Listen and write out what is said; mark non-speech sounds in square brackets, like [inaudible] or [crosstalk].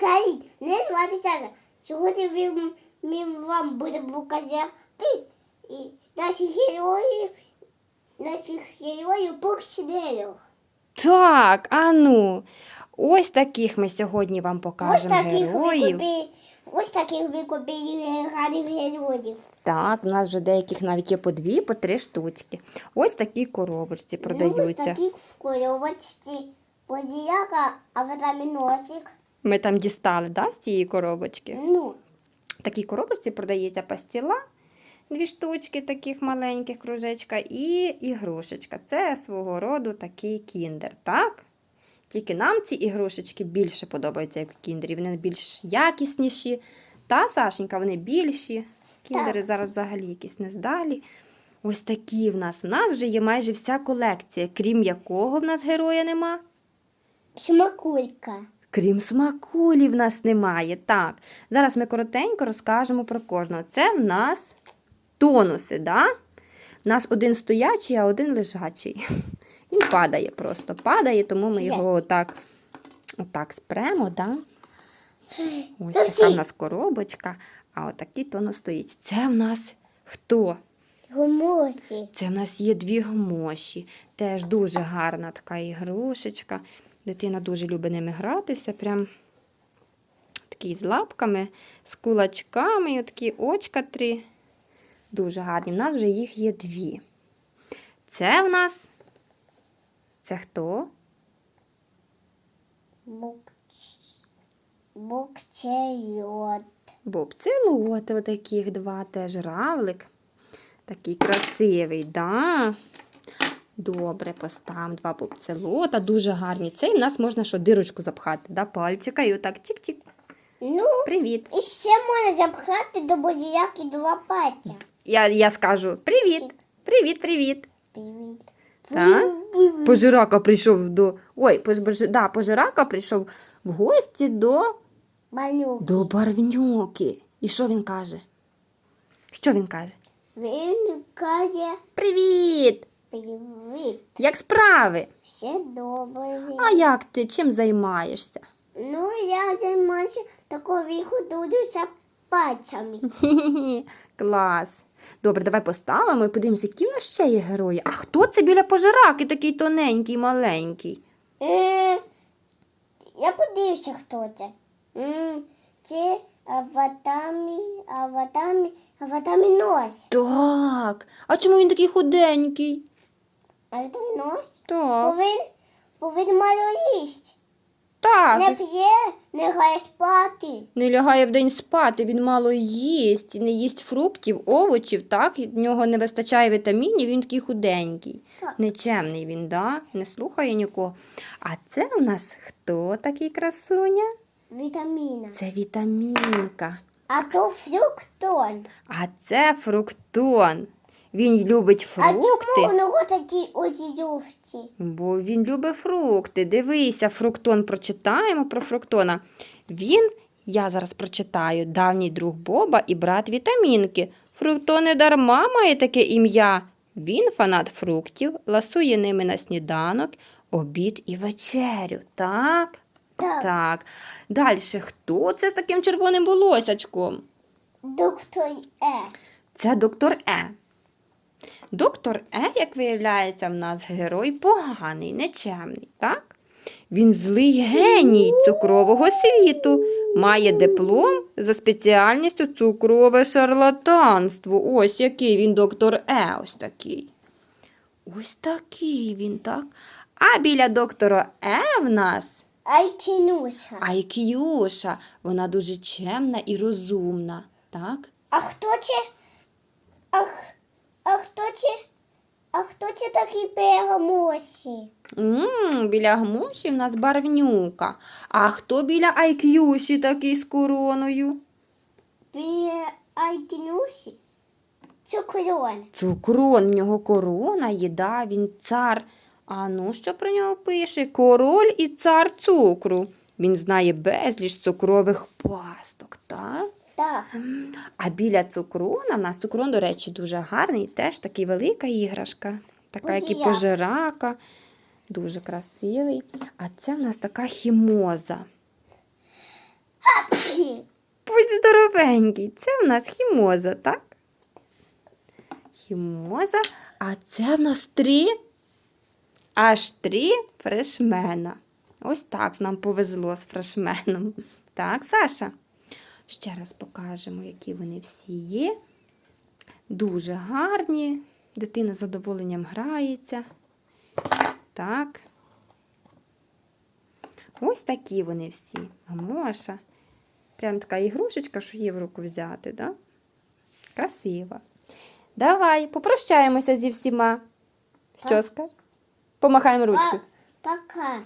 Україні. Не звати Саша. Сьогодні ви- ми вам будемо показати і наших героїв, наших героїв поксидерів. Так, ану. Ось таких ми сьогодні вам Ось таких героїв. викупи, ось таких викупили гарних героїв. Так, у нас вже деяких навіть є по дві, по три штучки. Ось такі коробочці Ну, ось продаються. таких в коробочці. Подіяка, а витаміносик. Ми там дістали, да, з цієї коробочки. Ну, В такій коробочці продається пастіла, дві штучки таких маленьких кружечка і ігрушечка. Це свого роду такий кіндер, так? Тільки нам ці ігрушечки більше подобаються, як кіндері. Вони більш якісніші. Та, Сашенька, вони більші. Кіндери зараз взагалі якісь нездалі. Ось такі в нас. В нас вже є майже вся колекція, крім якого в нас героя нема. смакулька. Крім смакулі в нас немає. Так, зараз ми коротенько розкажемо про кожного. Це в нас тонуси, да? У нас один стоячий, а один лежачий. [laughs] Він падає просто, падає, тому ми його отак, отак спремо, да? Ось така в нас коробочка, а отакий тонус стоїть. Це в нас хто? Гумосі. Це в нас є дві гмоші. Теж дуже гарна така ігрушечка. Дитина дуже любить ними гратися. Прям такі з лапками, з кулачками, і такі очка три. Дуже гарні. У нас вже їх є дві. Це в нас. Це хто? Букч... Букчейот. Боб, це лоти, отаких два, теж равлик. Такий красивий, да? Добре, поставимо два бобцелота, дуже гарні. Цей в нас можна що дирочку запхати, да? пальчика і отак чик-чик. Ну, Привіт. і ще можна запхати до бодіяки два паття. Я, я скажу привіт. Привіт, привіт. Привіт. Так? Пожирака прийшов до. Ой, пож... да, пожирака прийшов в гості до. Малюк. до барвнюки. І що він каже? Що він каже? Він каже Привіт! Привіт. Як справи? Все добре. А як ти? Чим займаєшся? Ну, я займаюся такою виходуюся пальцями. [laughs] Клас. Добре, давай поставимо і подивимося, які в нас ще є герої. А хто це біля пожираки такий тоненький, маленький? Е, я подивився, хто це. М, Це аватамі, аватамі, аватамі нос. Так. А чому він такий худенький? Аватамі нос? Так. Він, бо мало їсть. Не Так. п'є, не грає спати. Не лягає вдень спати, він мало їсть, не їсть фруктів, овочів, так? В нього не вистачає вітамінів, він такий худенький. Так. Нечемний він, да? не слухає нікого. А це у нас хто такий красуня? Вітаміна. Це вітамінка. А то фруктон. А це фруктон. Він любить А чому фрукти, у нього такі очі жовті? бо він любить фрукти. Дивися, фруктон прочитаємо про фруктона. Він, я зараз прочитаю, давній друг Боба і брат вітамінки. Фруктон не дарма має таке ім'я. Він фанат фруктів, ласує ними на сніданок, обід і вечерю. Так? Так, Так. Далі, хто це з таким червоним волосячком? доктор Е. Це доктор Е. Доктор Е, як виявляється, в нас герой поганий, нечемний, так? Він злий геній цукрового світу, має диплом за спеціальністю цукрове шарлатанство. Ось який він доктор Е, ось такий. Ось такий він, так? А біля доктора Е в нас Айтінуша. Айкюша. Вона дуже чемна і розумна, так? А хто це? А, х- а хто це? А хто це такий переможці? М, біля гмоші в нас барвнюка. А хто біля Айкюші такий з короною? Біля Айтінусі? Цукрон. Цукрон, в нього корона, їда, він цар. А ну що про нього пише? Король і цар цукру. Він знає безліч цукрових пасток, так? Так. А біля цукрона в нас цукрон, до речі, дуже гарний, теж такий велика іграшка, така, як і пожирака, дуже красивий. А це в нас така хімоза. новенький. Це в нас хімоза, так? Хімоза, а це в нас три. Аж три фрешмена. Ось так нам повезло з фрешменом. Так, Саша. Ще раз покажемо, які вони всі є. Дуже гарні. Дитина з задоволенням грається. Так. Ось такі вони всі. Гамоша. Прям така ігрушечка, що її в руку взяти, да? Красива. Давай, попрощаємося зі всіма. Що скажеш? Помахаємо ручку. Пока.